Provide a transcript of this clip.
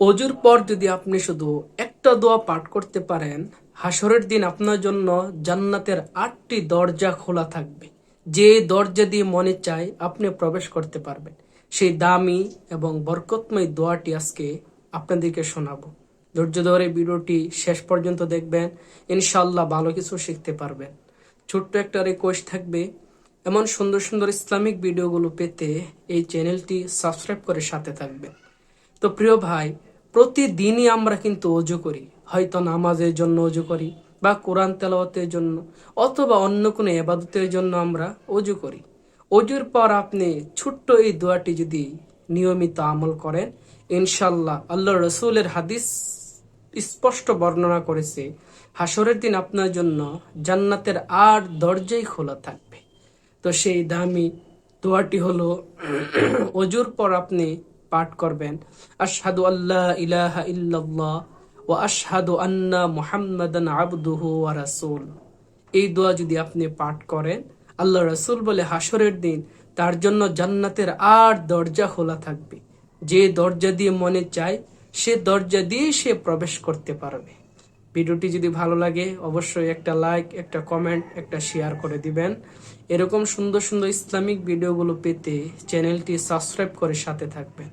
অজুর পর যদি আপনি শুধু একটা দোয়া পাঠ করতে পারেন হাসরের দিন আপনার জন্য জান্নাতের আটটি দরজা খোলা থাকবে। যে দরজা দিয়ে মনে চায় আপনি প্রবেশ করতে পারবেন। সেই দামি এবং বরকতময় দোয়াটি আজকে আপনাদেরকে শোনাবো। ধৈর্য ধরে ভিডিওটি শেষ পর্যন্ত দেখবেন ইনশাল্লাহ ভালো কিছু শিখতে পারবেন। ছোট্ট একটা রিকোয়েস্ট থাকবে, এমন সুন্দর সুন্দর ইসলামিক ভিডিওগুলো পেতে এই চ্যানেলটি সাবস্ক্রাইব করে সাথে থাকবেন। তো প্রিয় ভাই প্রতিদিনই আমরা কিন্তু অজু করি, হয়তো নামাজের জন্য অজু করি বা কোরআন তেলাওয়াতের জন্য অথবা অন্য কোনো এবাদতের জন্য আমরা অজু করি। অজুর পর আপনি ছোট্ট এই দোয়াটি যদি নিয়মিত আমল করেন ইনশাল্লাহ আল্লাহ রসুলের হাদিস স্পষ্ট বর্ণনা করেছে হাসরের দিন আপনার জন্য জান্নাতের আর দরজাই খোলা থাকবে। তো সেই দামি দোয়াটি হলো, অজুর পর আপনি পাঠ করবেন। আশহাদু আল্লাহ ইলাহা ইল্লাল্লাহ ও আশহাদু আন্না মুহাম্মাদান আবদুহু ওয়া রাসূল। এই দোয়া যদি আপনি পাঠ করেন, আল্লাহ রাসূল বলে হাসরের দিন তার জন্য জান্নাতের আর দরজা খোলা থাকবে। যে দরজা দিয়ে মনে চায়, সে দরজা দিয়ে সে প্রবেশ করতে পারবে। ভিডিওটি যদি ভালো লাগে, অবশ্যই একটা লাইক একটা কমেন্ট একটা শেয়ার করে দিবেন। এরকম সুন্দর সুন্দর ইসলামিক ভিডিওগুলো পেতে চ্যানেলটি সাবস্ক্রাইব করে সাথে থাকবেন।